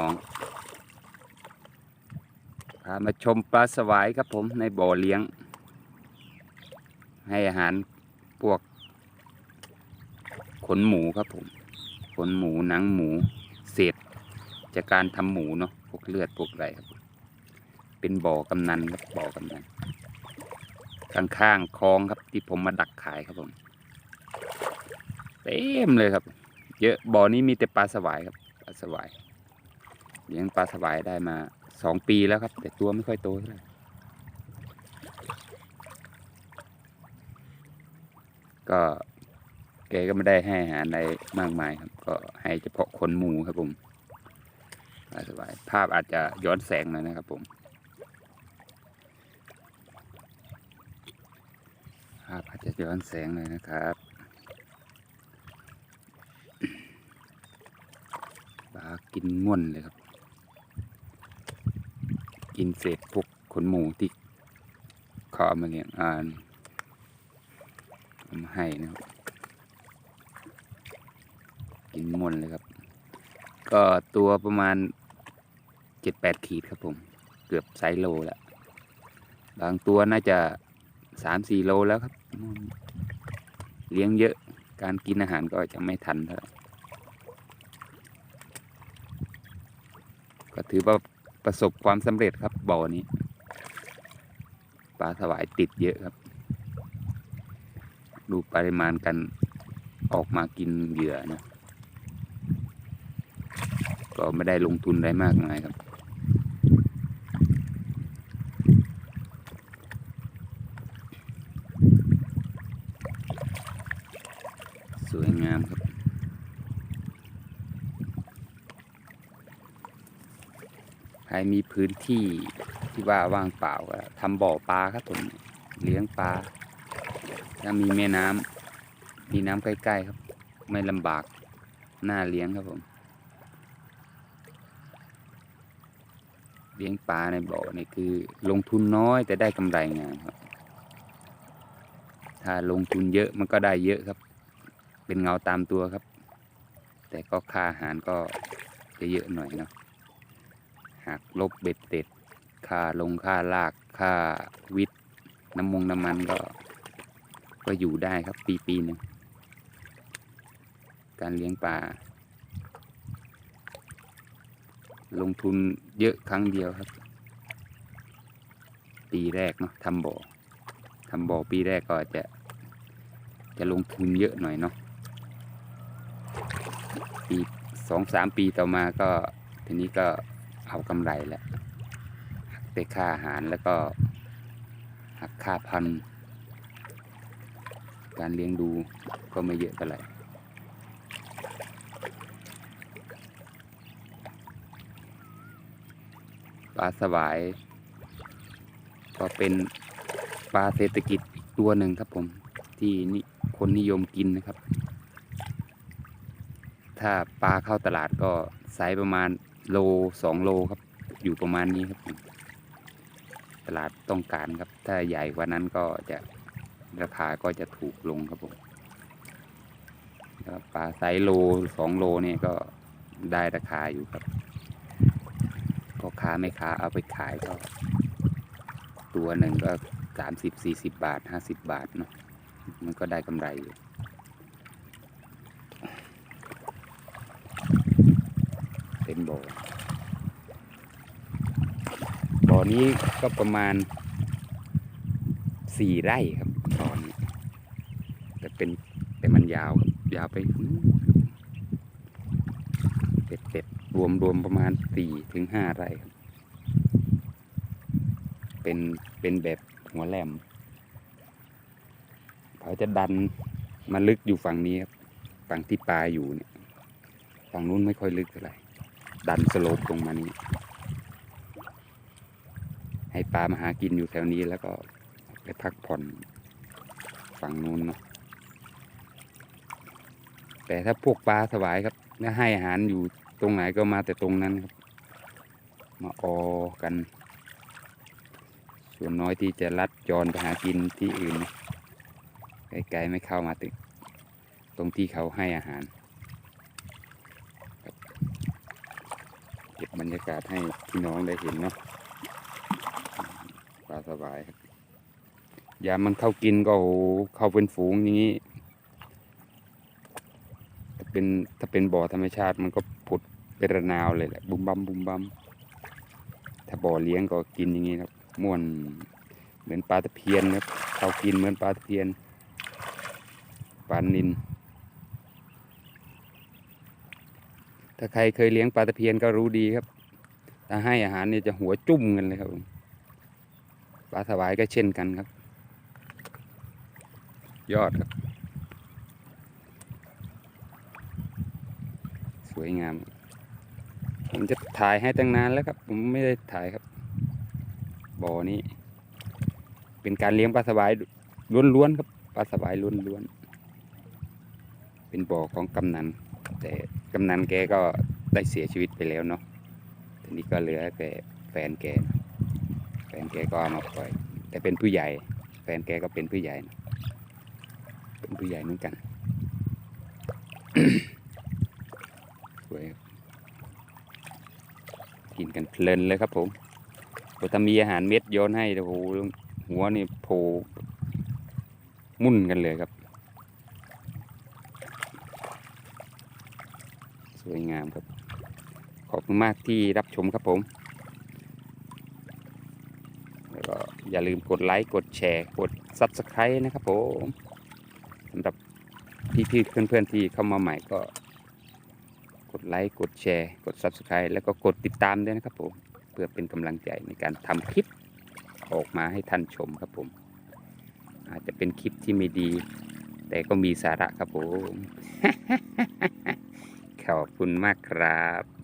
ดีครับพี่น้อง พามาชมปลาสวายครับผมในบ่อเลี้ยง ให้อาหารพวก ขนหมูครับผม ขนหมูหนังหมู เศษ จากการทำหมูเนาะพวกเลือดพวกอะไรครับ เป็นบ่อกำนันครับบ่อกำนันข้างๆคลองครับที่ผมมาดักขายครับผมเต็มเลยครับ เยอะบ่อนี้มีแต่ปลาสวายครับปลาสวาย เลี้ยงปลาสวายได้มาสองปีแล้วครับ แต่ตัวไม่ค่อยโตเท่าไหร่ก็แกก็ไม่ได้ให้อาหารอะไรมากมายครับ ก็ให้เฉพาะขนหมูครับผมปลาสวายภาพอาจจะย้อนแสงหน่อยนะครับผมภาพอาจจะย้อนแสงหน่อยนะครับปลากินง่วนเลยครับ กินเศษพวกขนหมูที่เขาเอามาเลี้ยงอ่านเอามาให้นะครับ กินง่วนเลยครับ ก็ตัวประมาณเจ็ดแปดขีดครับผม เกือบไซโลแล้ว บางตัวน่าจะสามสี่โลแล้วครับ เลี้ยงเยอะการกินอาหารก็จะไม่ทันเท่าไหร่ก็ถือว่าประสบความสำเร็จครับ บ่อนี้ ปลาสวายติดเยอะครับ ดูปริมาณกันออกมากินเหยื่อนะ ก็ไม่ได้ลงทุนอะไรมากมายครับสวยงามครับ ใครมีพื้นที่ที่ว่าว่างเปล่าก็ทำบ่อปลาครับผมเลี้ยงปลาถ้ามีแม่น้ำมีน้ำใกล้ๆครับ ไม่ลำบากหน่าเลี้ยงครับผม เลี้ยงปลาในบ่อนี่คือ ลงทุนน้อยแต่ได้กำไรงามครับ ถ้าลงทุนเยอะมันก็ได้เยอะครับ เป็นเงาตามตัวครับ แต่ก็ค่าอาหารก็จะเยอะหน่อยเนาะ หักลบเบ็ดเต็ดค่าลงค่าลากค่าวิทย์น้ำมงน้ำมันก็ ก็อยู่ได้ครับปีปีหนึ่งการเลี้ยงปลาลงทุนเยอะครั้งเดียวครับ ปีแรกเนาะทำบ่อทำบ่อปีแรกก็จะจะลงทุนเยอะหน่อยเนาะปีสองสามปีต่อมาก็ทีนี้ก็ เอากำไรแล้วหักแต่ค่าอาหารแล้วก็หักค่าพันธุ์การเลี้ยงดูก็ไม่เยอะเท่าไหร่ปลาสวาย ก็เป็นปลาเศรษฐกิจอีกตัวหนึ่งครับผมที่นิคนนิยมกินนะครับ ถ้าปลาเข้าตลาดก็ไซส์ประมาณ โลสองโลครับ อยู่ประมาณนี้ครับ ตลาดต้องการครับ ถ้าใหญ่กว่านั้นก็จะราคาก็จะถูกลงครับผมปลาไซโลสองโลเนี่ยก็ได้ราคาอยู่ครับพ่อค้าไม่ค้าเอาไปขายก็ ตัวหนึ่งก็สามสิบสี่สิบบาทห้าสิบบาทเนาะมันก็ได้กำไรอยู่ เป็นบ่อ บ่อนี้ก็ประมาณสี่ไร่ครับบ่อนี้แต่เป็นแต่มันยาวยาวไปเป็ดเป็ดรวมรวมประมาณสี่ถึงห้าไร่ครับ เป็นเป็นแบบหัวแหลมเขาจะดันมาลึกอยู่ฝั่งนี้ครับ ฝั่งที่ปลาอยู่เนี่ย ฝั่งนู้นไม่ค่อยลึกเท่าไหร่ ดันสโลปลงมานี้ ให้ปลามาหากินอยู่แถวนี้แล้วก็ไปพักผ่อนฝั่งนู้นเนาะแต่ถ้าพวกปลาสวายครับถ้าให้อาหารอยู่ตรงไหนก็มาแต่ตรงนั้นครับ มาออกัน ส่วนน้อยที่จะลัดจรไปหากินที่อื่นไกลๆไม่เข้ามาตึก ตรงที่เขาให้อาหารครับ เก็บบรรยากาศให้พี่น้องได้เห็นเนาะปลาสบายครับยามมันเข้ากินก็โหเข้าเป็นฝูงอย่างนี้ถ้าเป็นถ้าเป็นบ่อธรรมชาติมันก็ผุดเป็นระนาวเลยแหละบุมบัมบุมบัมถ้าบ่อเลี้ยงก็กินอย่างนี้ครับม่วนเหมือนปลาตะเพียนครับเข้ากินเหมือนปลาตะเพียนปลานิน ถ้าใครเคยเลี้ยงปลาตะเพียนก็รู้ดีครับ ถ้าให้อาหารเนี่ยจะหัวจุ่มกันเลยครับผมปลาสวายก็เช่นกันครับ ยอดครับ สวยงาม ผมจะถ่ายให้ตั้งนานแล้วครับ ผมไม่ได้ถ่ายครับ บ่อนี้ เป็นการเลี้ยงปลาสวายล้วนๆครับ ปลาสวายล้วนๆ เป็นบ่อของกำนัน แต่กำนันแกก็ได้เสียชีวิตไปแล้วเนาะทีนี้ก็เหลือแต่แฟนแก แฟนแกก็เอามาปล่อย แต่เป็นผู้ใหญ่ แฟนแกก็เป็นผู้ใหญ่นะเป็นผู้ใหญ่เหมือนกันสวยกินกันเพลินเลยครับผมโอ้ถ้ามีอาหารเม็ดโยนให้โอ้โหหัวนี่โผล่มุ่นกันเลยครับ ส วยงามครับ ขอบคุณมากที่รับชมครับผม แล้วก็อย่าลืมกดไลค์ กดแชร์ กด Subscribe นะครับผมสำหรับพี่ๆเพื่อนๆที่เข้ามาใหม่ก็ กดไลค์ กดแชร์ กด Subscribe แล้วก็กดติดตามด้วยนะครับผม เพื่อเป็นกำลังใจในการทำคลิปออกมาให้ท่านชมครับผม อาจจะเป็นคลิปที่ไม่ดี แต่ก็มีสาระครับผม ขอบคุณมากครับ